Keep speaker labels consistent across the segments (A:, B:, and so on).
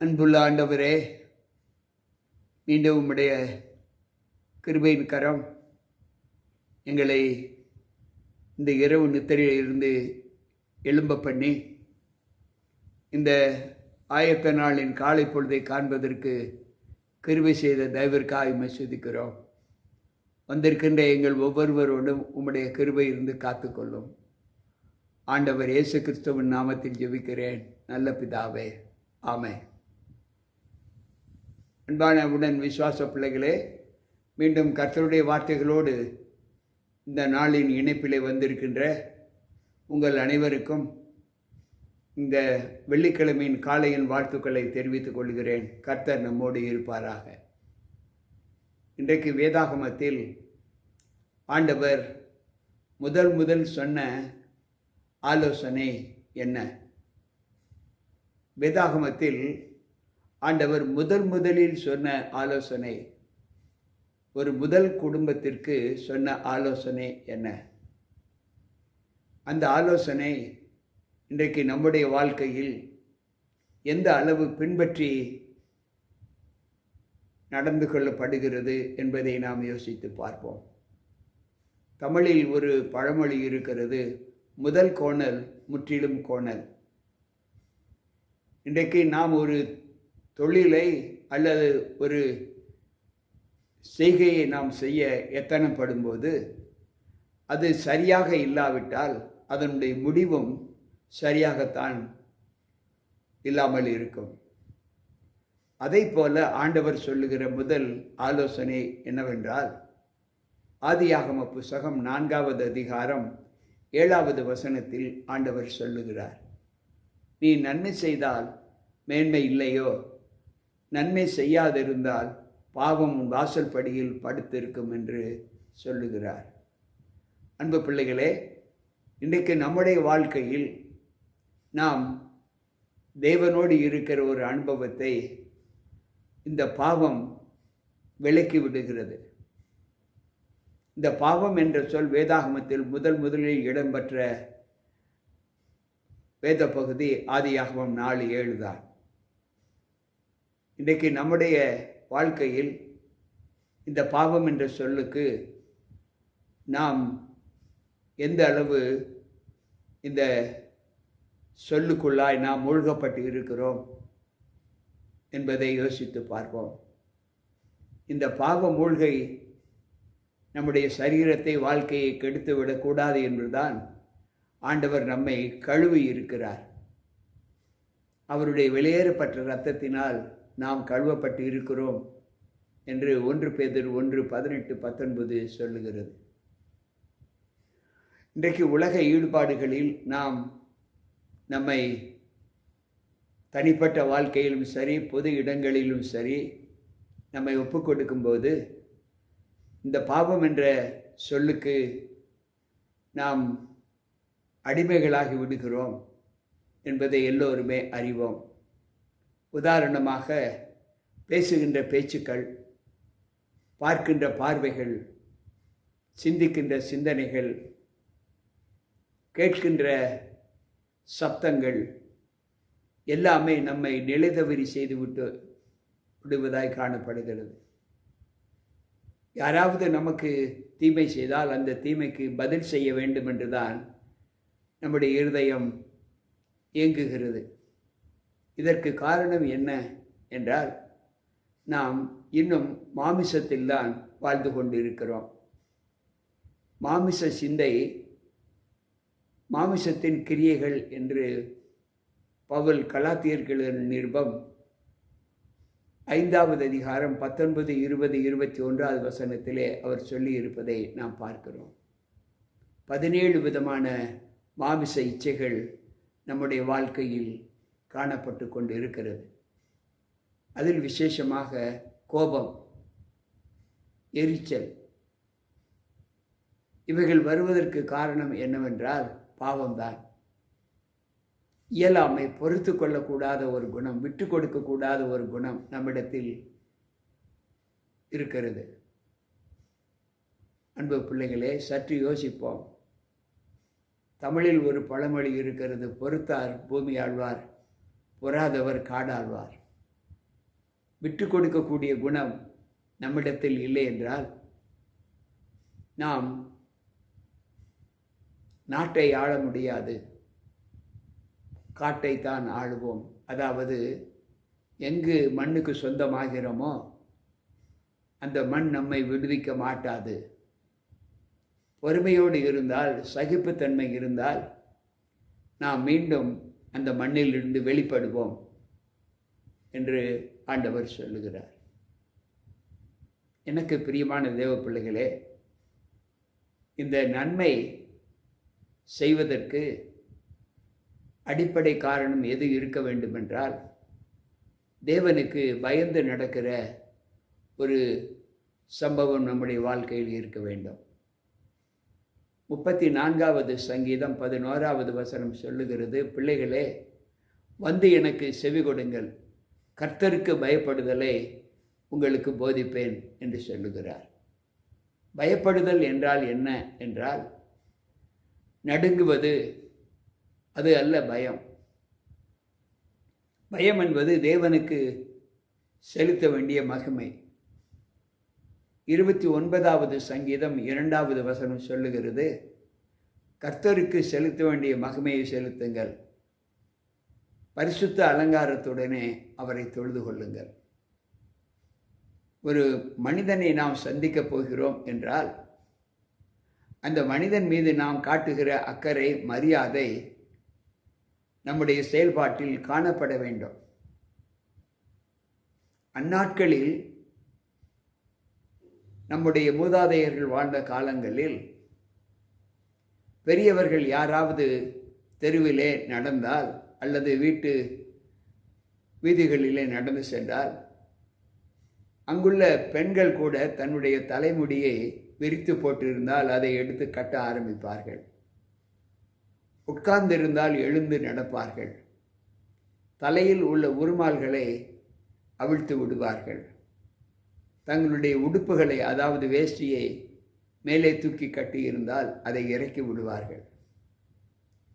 A: அன்புள்ள ஆண்டவரே மீண்டும் உம்முடைய கிருபையின் கரம் எங்களை இந்த இரவு நித்திரையிலிருந்து எழும்ப பண்ணி இந்த ஆயத்த நாளின் காலை பொழுதை காண்பதற்கு கிருபை செய்த தயவிற்காக மசூதிக்கிறோம் வந்திருக்கின்ற எங்கள் ஒவ்வொருவரோடும் உம்முடைய கிருபை இருந்து காத்துக்கொள்ளும். ஆண்டவர் இயேசு கிறிஸ்துவின் நாமத்தில் ஜெபிக்கிறேன். நல்ல பிதாவே. ஆமே அன்பான உடன் விசுவாச பிள்ளைகளே மீண்டும் கர்த்தருடைய வார்த்தைகளோடு இந்த நாளின் இணைப்பிலே வந்திருக்கின்ற உங்கள் அனைவருக்கும் இந்த வெள்ளிக்கிழமையின் காலையின் வாழ்த்துக்களை தெரிவித்துக் கொள்கிறேன். கர்த்தர் நம்மோடு இருப்பாராக. இன்றைக்கு வேதாகமத்தில் ஆண்டவர் முதல் முதல் சொன்ன ஆலோசனை என்ன? வேதாகமத்தில் ஆண்டவர் முதன் முதலில் சொன்ன ஆலோசனை ஒரு முதல் குடும்பத்திற்கு சொன்ன ஆலோசனை என்ன? அந்த ஆலோசனை இன்றைக்கு நம்முடைய வாழ்க்கையில் எந்த அளவு பின்பற்றி நடந்து கொள்ளப்படுகிறது என்பதை நாம் யோசித்து பார்ப்போம். தமிழில் ஒரு பழமொழி இருக்கிறது முதல் கோணல் முற்றிலும் கோணல். இன்றைக்கு நாம் ஒரு தொழிலை அல்லது ஒரு செய்கையை நாம் செய்ய எத்தனப்படும்போது அது சரியாக இல்லாவிட்டால் அதனுடைய முடிவும் சரியாகத்தான் இல்லாமல் இருக்கும். அதை போல ஆண்டவர் சொல்லுகிற முதல் ஆலோசனை என்னவென்றால் ஆதியாகம புஸ்தகம் நான்காவது அதிகாரம் ஏழாவது வசனத்தில் ஆண்டவர் சொல்லுகிறார் நீ நன்மை செய்தால் மேன்மை இல்லையோ? நன்மை செய்யாதிருந்தால் பாவம் உன் வாசல் படியில் படுத்திருக்கும் என்று சொல்லுகிறார். அன்பு பிள்ளைகளே இன்றைக்கு நம்முடைய வாழ்க்கையில் நாம் தேவனோடு இருக்கிற ஒரு அனுபவத்தை இந்த பாவம் விலக்கி விடுகிறது. இந்த பாவம் என்ற சொல் வேதாகமத்தில் முதல் முதலில் இடம்பெற்ற வேத பகுதி ஆதியாகமம் நாலு ஏழு தான் இன்றைக்கு நம்முடைய வாழ்க்கையில் இந்த பாவம் என்ற சொல்லுக்கு நாம் எந்த அளவு இந்த சொல்லுக்குள்ளாய் நாம் மூழ்கப்பட்டு இருக்கிறோம் என்பதை யோசித்து பார்ப்போம். இந்த பாவ மூழ்கை நம்முடைய சரீரத்தை வாழ்க்கையை கெடுத்து விடக்கூடாது என்றுதான் ஆண்டவர் நம்மை கழுவி இருக்கிறார். அவருடைய வெளியேறப்பட்ட இரத்தத்தினால் நாம் கழுவப்பட்டு இருக்கிறோம் என்று ஒன்று பேதர் ஒன்று பதினெட்டு பத்தொன்பது சொல்லுகிறது. இன்றைக்கு உலக ஈடுபாடுகளில் நாம் நம்மை தனிப்பட்ட வாழ்க்கையிலும் சரி பொது இடங்களிலும் சரி நம்மை ஒப்பு கொடுக்கும்போது இந்த பாவம் என்ற சொல்லுக்கு நாம் அடிமைகளாகி விடுகிறோம் என்பதை எல்லோருமே அறிவோம். உதாரணமாக பேசுகின்ற பேச்சுக்கள் பார்க்கின்ற பார்வைகள் சிந்திக்கின்ற சிந்தனைகள் கேட்கின்ற சப்தங்கள் எல்லாமே நம்மை நிலைதவறி செய்துவிட்டு விடுவதாய் காணப்படுகிறது. யாராவது நமக்கு தீமை செய்தால் அந்த தீமைக்கு பதில் செய்ய வேண்டும் என்றுதான் நம்முடைய இருதயம் இயங்குகிறது. இதற்கு காரணம் என்ன என்றால் நாம் இன்னும் மாமிசத்தில்தான் வாழ்ந்து கொண்டிருக்கிறோம். மாமிச சிந்தை மாமிசத்தின் கிரியைகள் என்று பவுல் கலாத்தியர்களின் நிருபம் ஐந்தாவது அதிகாரம் பத்தொன்பது இருபது இருபத்தி ஒன்றாவது வசனத்திலே அவர் சொல்லியிருப்பதை நாம் பார்க்கிறோம். பதினேழு விதமான மாமிச இச்சைகள் நம்முடைய வாழ்க்கையில் காணப்பட்டு கொண்டு இருக்கிறது அதில் விசேஷமாக கோபம் எரிச்சல். இவைகள் வருவதற்கு காரணம் என்னவென்றால் பாவம்தான். இயலாமை பொறுத்து கொள்ளக்கூடாத ஒரு குணம் விட்டு கொடுக்கக்கூடாத ஒரு குணம் நம்மிடத்தில் இருக்கிறது. அன்பு பிள்ளைகளே சற்று யோசிப்போம். தமிழில் ஒரு பழமொழி இருக்கிறது பொறுத்தார் பூமி ஆழ்வார். பொறாதவர் காடாழ்வார். விட்டு கொடுக்கக்கூடிய குணம் நம்மிடத்தில் இல்லை என்றால் நாம் நாட்டை ஆள முடியாது. காட்டை தான் ஆளுவோம். அதாவது எங்கு மண்ணுக்கு சொந்தமாகிறோமோ அந்த மண் நம்மை விடுவிக்க மாட்டாது. பொறுமையோடு இருந்தால் சகிப்புத்தன்மை இருந்தால் நாம் மீண்டும் அந்த மண்ணிலிருந்து வெளிப்படுவோம் என்று ஆண்டவர் சொல்லுகிறார். எனக்கு பிரியமான தேவ பிள்ளைகளே இந்த நன்மை செய்வதற்கு அடிப்படை காரணம் எது இருக்க வேண்டுமென்றால் தேவனுக்கு பயந்து நடக்கிற ஒரு சம்பவம் நம்முடைய வாழ்க்கையில் இருக்க வேண்டும். முப்பத்தி நான்காவது சங்கீதம் பதினோராவது வசனம் சொல்லுகிறது பிள்ளைகளே வந்து எனக்கு செவி கொடுங்கள். கர்த்தருக்கு பயப்படுதலை உங்களுக்கு போதிப்பேன் என்று சொல்லுகிறார். பயப்படுதல் என்றால் என்ன என்றால் நடுங்குவது அது அல்ல பயம். பயம் என்பது தேவனுக்கு செலுத்த வேண்டிய மகிமை. இருபத்தி ஒன்பதாவது சங்கீதம் இரண்டாவது வசனம் சொல்லுகிறது. கர்த்தருக்கு செலுத்த வேண்டிய மகிமையை செலுத்துங்கள். பரிசுத்த அலங்காரத்துடனே அவரை தொழுது கொள்ளுங்கள். ஒரு மனிதனை நாம் சந்திக்கப் போகிறோம் என்றால் அந்த மனிதன் மீது நாம் காட்டுகிற அக்கறை மரியாதை நம்முடைய செயல்பாட்டில் காணப்பட வேண்டும். அந்நாட்களில் நம்முடைய மூதாதையர்கள் வாழ்ந்த காலங்களில் பெரியவர்கள் யாராவது தெருவிலே நடந்தால் அல்லது வீட்டு வீதிகளிலே நடந்து சென்றால் அங்குள்ள பெண்கள் கூட தன்னுடைய தலைமுடியை விரித்து போட்டிருந்தால் அதை எடுத்து கட்ட ஆரம்பிப்பார்கள். உட்கார்ந்திருந்தால் எழுந்து நடப்பார்கள். தலையில் உள்ள உருமால்களை அவிழ்த்து விடுவார்கள். தங்களுடைய உடுப்புகளை அதாவது வேஷ்டியை மேலே தூக்கி கட்டியிருந்தால் அதை இறக்கி விடுவார்கள்.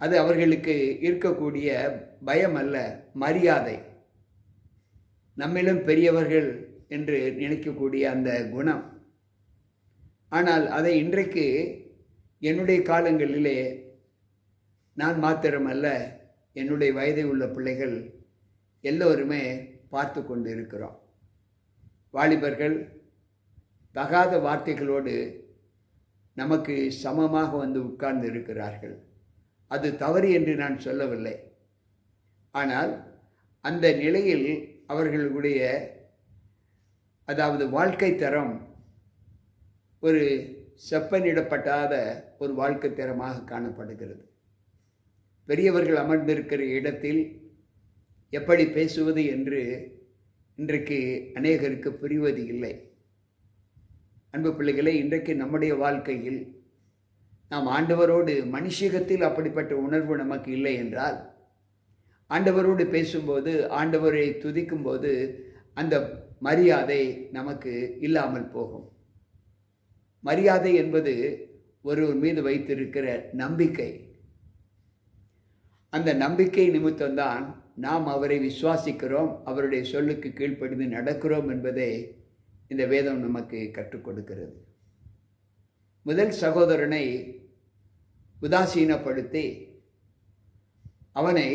A: அது அவர்களுக்கு இருக்கக்கூடிய பயம் அல்ல மரியாதை. நம்மிலும் பெரியவர்கள் என்று நினைக்கக்கூடிய அந்த குணம். ஆனால் அதை இன்றைக்கு என்னுடைய காலங்களிலே நான் மாத்திரமல்ல என்னுடைய வயதை உள்ள பிள்ளைகள் எல்லோருமே பார்த்து கொண்டு இருக்கிறோம் வாலிபர்கள் தகாத வார்த்தைகளோடு நமக்கு சமமாக வந்து உட்கார்ந்து இருக்கிறார்கள். அது தவறு என்று நான் சொல்லவில்லை. ஆனால் அந்த நிலையில் அவர்களுடைய அதாவது வாழ்க்கை தரம் ஒரு செப்பனிடப்பட்டாத ஒரு வாழ்க்கை தரமாக காணப்படுகிறது. பெரியவர்கள் அமர்ந்திருக்கிற இடத்தில் எப்படி பேசுவது என்று இன்றைக்கு அநேகருக்கு புரிவது இல்லை. அன்பு பிள்ளைகளே இன்றைக்கு நம்முடைய வாழ்க்கையில் நாம் ஆண்டவரோடு மனுஷகத்தில் அப்படிப்பட்ட உணர்வு நமக்கு இல்லை என்றால் ஆண்டவரோடு பேசும்போது ஆண்டவரை துதிக்கும்போது அந்த மரியாதை நமக்கு இல்லாமல் போகும். மரியாதை என்பது ஒருவர் மீது வைத்திருக்கிற நம்பிக்கை. அந்த நம்பிக்கை நிமித்தம்தான் நாம் அவரை விசுவாசிக்கிறோம் அவருடைய சொல்லுக்கு கீழ்ப்படிந்து நடக்கிறோம் என்பதை இந்த வேதம் நமக்கு கற்றுக் கொடுக்கிறது முதல் சகோதரனை உதாசீனப்படுத்தி அவனை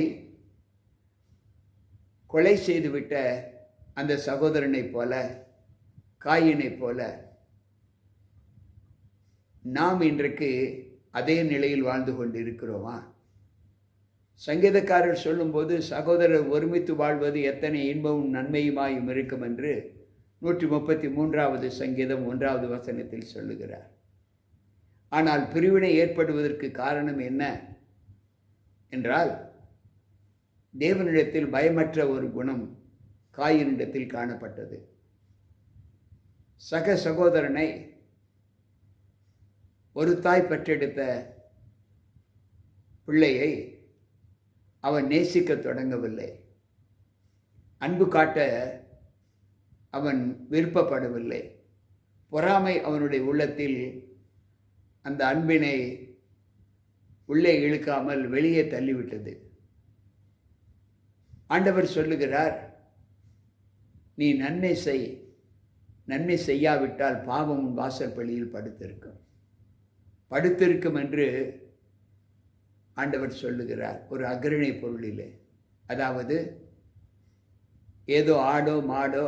A: கொலை செய்துவிட்ட அந்த சகோதரனைப் போல காயினைப் போல நாம் இன்றைக்கு அதே நிலையில் வாழ்ந்து கொண்டிருக்கிறோமா? சங்கீதக்காரர் சொல்லும்போது சகோதரர் ஒருமித்து வாழ்வது எத்தனை இன்பமும் நன்மையுமாயும் இருக்கும் என்று நூற்றி முப்பத்தி மூன்றாவது சங்கீதம் ஒன்றாவது வசனத்தில் சொல்லுகிறார். ஆனால் பிரிவினை ஏற்படுவதற்கு காரணம் என்ன என்றால் தேவனிடத்தில் பயமற்ற ஒரு குணம் காயினிடத்தில் காணப்பட்டது. சக சகோதரனை ஒரு தாய் பெற்றெடுத்த பிள்ளையை அவன் நேசிக்க தொடங்கவில்லை. அன்பு காட்ட அவன் விருப்பப்படவில்லை. பொறாமை அவனுடைய உள்ளத்தில் அந்த அன்பினை உள்ளே இழுக்காமல் வெளியே தள்ளிவிட்டது. ஆண்டவர் சொல்லுகிறார் நீ நன்மை செய். நன்மை செய்யாவிட்டால் பாவம் வாசற்பள்ளியில் படுத்திருக்கும். படுத்திருக்கும் என்று ஆண்டவர் சொல்லுகிறார் ஒரு அக்ரணை பொருளிலே. அதாவது ஏதோ ஆடோ மாடோ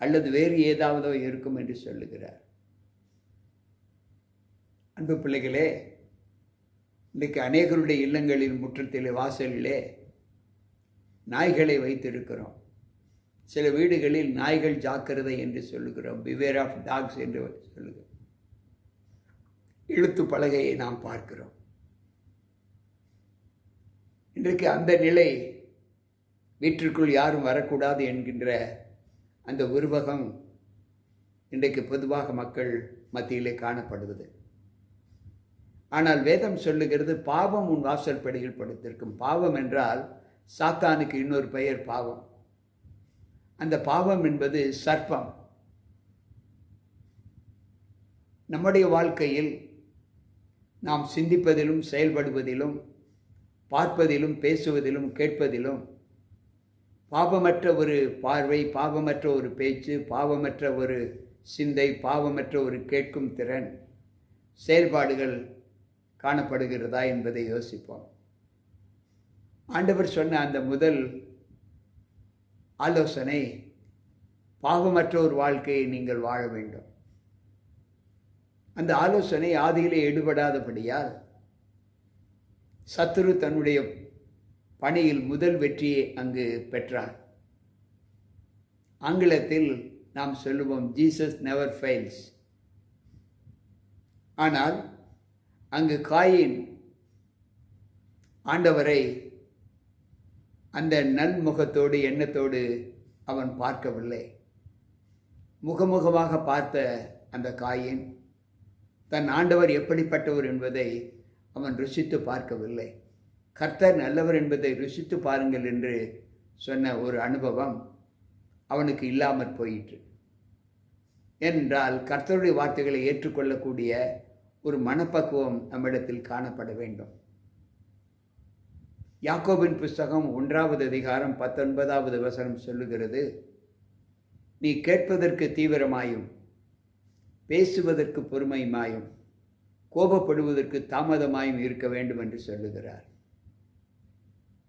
A: அல்லது வேறு ஏதாவதோ இருக்கும் என்று சொல்லுகிறார். அன்பு பிள்ளைகளே இன்றைக்கு அநேகருடைய இல்லங்களில் முற்றத்திலே வாசலிலே நாய்களை வைத்திருக்கிறோம். சில வீடுகளில் நாய்கள் ஜாக்கிரதை என்று சொல்லுகிறோம் பிவேர் ஆஃப் டாக்ஸ் என்று சொல்லுகிறோம். இழுத்து பலகையை நாம் பார்க்கிறோம். இன்றைக்கு அந்த நிலை வீட்டிற்குள் யாரும் வரக்கூடாது என்கின்ற அந்த உருவகம் இன்றைக்கு பொதுவாக மக்கள் மத்தியிலே காணப்படுவது. ஆனால் வேதம் சொல்லுகிறது பாவம் உன் வாசல் படியில் படுத்திருக்கும். பாவம் என்றால் சாத்தானுக்கு இன்னொரு பெயர் பாவம். அந்த பாவம் என்பது சர்ப்பம். நம்முடைய வாழ்க்கையில் நாம் சிந்திப்பதிலும் செயல்படுவதிலும் பார்ப்பதிலும் பேசுவதிலும் கேட்பதிலும் பாவமற்ற ஒரு பார்வை பாவமற்ற ஒரு பேச்சு பாவமற்ற ஒரு சிந்தை பாவமற்ற ஒரு கேட்கும் திறன் செயல்பாடுகள் காணப்படுகிறதா என்பதை யோசிப்போம். ஆண்டவர் சொன்ன அந்த முதல் ஆலோசனை பாவமற்ற ஒரு வாழ்க்கையை நீங்கள் வாழ வேண்டும். அந்த ஆலோசனை ஆதியிலே எடுபடாதபடியால் சத்துரு தன்னுடைய பணியில் முதல் வெற்றியை அங்கு பெற்றார். ஆங்கிலத்தில் நாம் சொல்லுவோம் ஜீசஸ் நெவர் ஃபெயில்ஸ் ஆனால் அங்கு காயின் ஆண்டவரை அந்த நன்முகத்தோடு எண்ணத்தோடு அவன் பார்க்கவில்லை. முகமுகமாக பார்த்த அந்த காயின் தன் ஆண்டவர் எப்படிப்பட்டவர் என்பதை அவன் ருசித்து பார்க்கவில்லை. கர்த்தர் நல்லவர் என்பதை ருசித்து பாருங்கள் என்று சொன்ன ஒரு அனுபவம் அவனுக்கு இல்லாமற் போயிற்று. ஏனென்றால் கர்த்தருடைய வார்த்தைகளை ஏற்றுக்கொள்ளக்கூடிய ஒரு மனப்பக்குவம் நம்மிடத்தில் காணப்பட வேண்டும். யாக்கோபின் புஸ்தகம் ஒன்றாவது அதிகாரம் பத்தொன்பதாவது வசனம் சொல்லுகிறது நீ கேட்பதற்கு தீவிரமாயும் பேசுவதற்கு பொறுமையுமாயும் கோபப்படுவதற்கு தாமதமாயும் இருக்க வேண்டும் என்று சொல்லுகிறார்.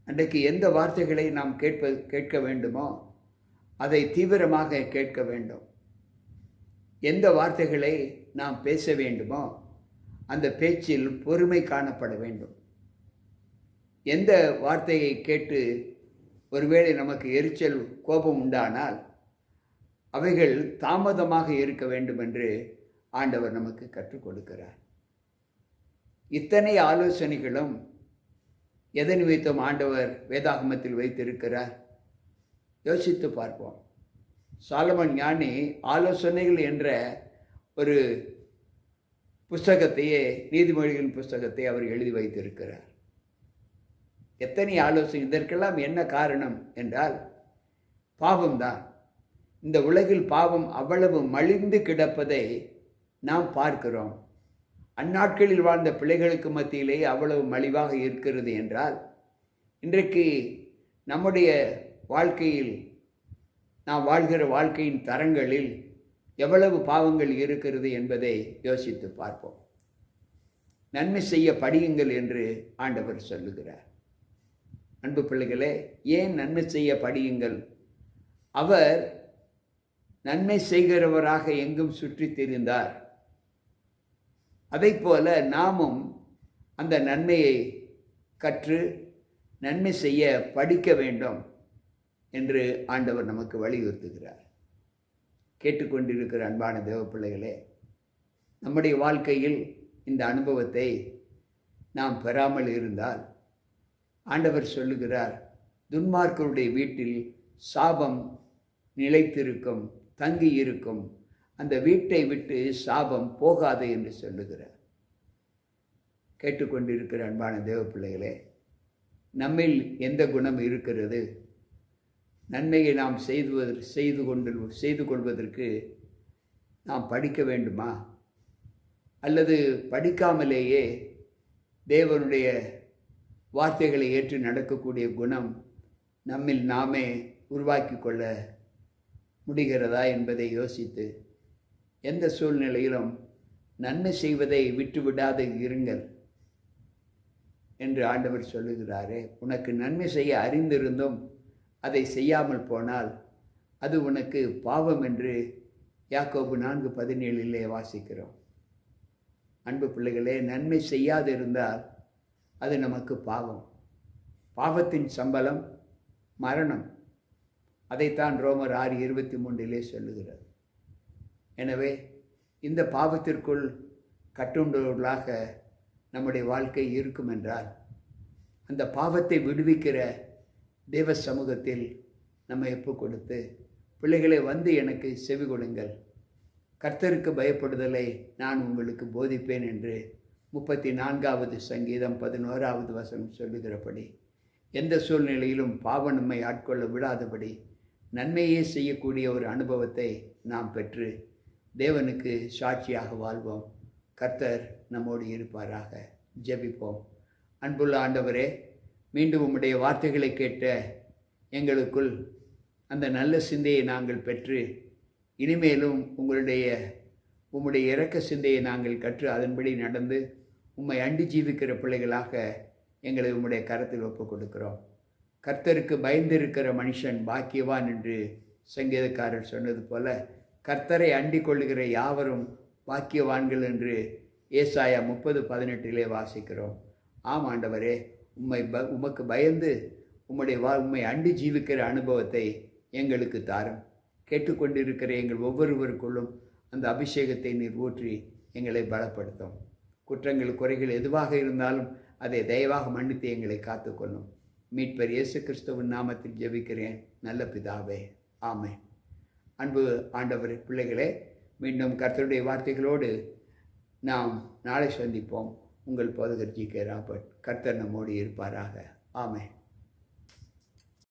A: அன்றைக்கு எந்த வார்த்தைகளை நாம் கேட்ப கேட்க வேண்டுமோ அதை தீவிரமாக கேட்க வேண்டும். எந்த வார்த்தைகளை நாம் பேச வேண்டுமோ அந்த பேச்சில் பொறுமை காணப்பட வேண்டும். எந்த வார்த்தையை கேட்டு ஒருவேளை நமக்கு எரிச்சல் கோபம் உண்டானால் அவைகள் தாமதமாக இருக்க வேண்டும் என்று ஆண்டவர் நமக்கு கற்றுக் கொடுக்கிறார். இத்தனை ஆலோசனைகளும் எதன் நிமித்தம் ஆண்டவர் வேதாகமத்தில் வைத்திருக்கிறார்? யோசித்து பார்ப்போம். சாலமன் ஞானி ஆலோசனைகள் என்ற ஒரு புஸ்தகத்தையே நீதிமொழிகளின் புஸ்தகத்தை அவர் எழுதி வைத்திருக்கிறார். எத்தனை ஆலோசனை இதற்கெல்லாம் என்ன காரணம் என்றால் பாவம்தான். இந்த உலகில் பாவம் அவ்வளவு மலிந்து கிடப்பதை நாம் பார்க்கிறோம். அந்நாட்களில் வாழ்ந்த பிள்ளைகளுக்கு மத்தியிலே அவ்வளவு மலிவாக இருக்கிறது என்றால் இன்றைக்கு நம்முடைய வாழ்க்கையில் நாம் வாழ்கிற வாழ்க்கையின் தரங்களில் எவ்வளவு பாவங்கள் இருக்கிறது என்பதை யோசித்து பார்ப்போம். நன்மை செய்ய படியுங்கள் என்று ஆண்டவர் சொல்லுகிறார். அன்பு பிள்ளைகளே ஏன் நன்மை செய்ய படியுங்கள்? அவர் நன்மை செய்கிறவராக எங்கும் சுற்றி திரிந்தார். அதை போல நாமும் அந்த நன்மையை கற்று நன்மை செய்ய படிக்க வேண்டும் என்று ஆண்டவர் நமக்கு வலியுறுத்துகிறார். கேட்டுக்கொண்டிருக்கிற அன்பான தேவ பிள்ளைகளே நம்முடைய வாழ்க்கையில் இந்த அனுபவத்தை நாம் பெறாமல் இருந்தால் ஆண்டவர் சொல்லுகிறார் துன்மார்க்கருடைய வீட்டில் சாபம் நிலைத்திருக்கும் தங்கி இருக்கும் அந்த வீட்டை விட்டு சாபம் போகாது என்று சொல்லுகிறார். கேட்டுக்கொண்டிருக்கிற அன்பான தேவ பிள்ளைகளே நம்மில் எந்த குணம் இருக்கிறது? நன்மையை நாம் செய்துவதற்கு செய்து கொண்டு செய்து கொள்வதற்கு நாம் படிக்க வேண்டுமா? அல்லது படிக்காமலேயே தேவனுடைய வார்த்தைகளை ஏற்று நடக்கக்கூடிய குணம் நம்மில் நாமே உருவாக்கி கொள்ள முடிகிறதா என்பதை யோசித்து எந்த சூழ்நிலையிலும் நன்மை செய்வதை விட்டுவிடாது இருங்கள் என்று ஆண்டவர் சொல்லுகிறாரே. உனக்கு நன்மை செய்ய அறிந்திருந்தும் அதை செய்யாமல் போனால் அது உனக்கு பாவம் என்று யாக்கோபு நான்கு பதினேழிலே வாசிக்கிறோம். அன்பு பிள்ளைகளே நன்மை செய்யாது இருந்தால் அது நமக்கு பாவம். பாவத்தின் சம்பளம் மரணம். அதைத்தான் ரோமர் ஆறு இருபத்தி மூன்றிலே சொல்லுகிறது. எனவே இந்த பாவத்திற்குள் கட்டுண்டவர்களாக நம்முடைய வாழ்க்கை இருக்கும் என்றால் அந்த பாவத்தை விடுவிக்கிற தேவ சமூகத்தில் நம்ம எப்போ கொடுத்து பிள்ளைகளை வந்து எனக்கு செவி கொடுங்கள். கர்த்தருக்கு பயப்படுதலை நான் உங்களுக்கு போதிப்பேன் என்று முப்பத்தி நான்காவது சங்கீதம் பதினோராவது வசனம் சொல்லுகிறபடி எந்த சூழ்நிலையிலும் பாவம் நம்மை ஆட்கொள்ள விடாதபடி நன்மையே செய்யக்கூடிய ஒரு அனுபவத்தை நாம் பெற்று தேவனுக்கு சாட்சியாக வாழ்வோம். கர்த்தர் நம்மோடு இருப்பாராக. ஜெபிப்போம். அன்புள்ள ஆண்டவரே மீண்டும் உம்முடைய வார்த்தைகளை கேட்ட எங்களுக்குள் அந்த நல்ல சிந்தையை நாங்கள் பெற்று இனிமேலும் உங்களுடைய உம்முடைய இறக்க சிந்தையை நாங்கள் கற்று அதன்படி நடந்து உம்மை அண்டி ஜீவிக்கிற பிள்ளைகளாக எங்களை உம்முடைய கரத்தில் ஒப்புக் கொடுக்கிறோம் கர்த்தருக்கு பயந்திருக்கிற மனுஷன் பாக்கியவான் என்று சங்கீதக்காரர் சொன்னது போல கர்த்தரை அண்டிக் கொள்ளுகிற யாவரும் பாக்கியவான்கள் என்று ஏசாயா முப்பது பதினெட்டிலே வாசிக்கிறோம். ஆம் ஆண்டவரே உம்மை ப உமக்கு பயந்து உம்முடைய வா உம்மை அண்டி ஜீவிக்கிற அனுபவத்தை எங்களுக்கு தாரும். கேட்டுக்கொண்டிருக்கிற எங்கள் ஒவ்வொருவருக்குள்ளும் அந்த அபிஷேகத்தை நீர் ஊற்றி எங்களை பலப்படுத்தும். குற்றங்கள் குறைகள் எதுவாக இருந்தாலும் அதை தயவாக மன்னித்து எங்களை காத்துக்கொள்ளும். மீட்பர் இயேசு கிறிஸ்துவின் நாமத்தில் ஜெபிக்கிறேன். நல்ல பிதாவே ஆமென். அன்பு ஆண்டவர் பிள்ளைகளே மீண்டும் கர்த்தருடைய வார்த்தைகளோடு நாம் நாளை சந்திப்போம். உங்கள் போதகர் ஜி கே ராபர்ட். கர்த்தர் நம்மோடு இருப்பாராக. ஆமே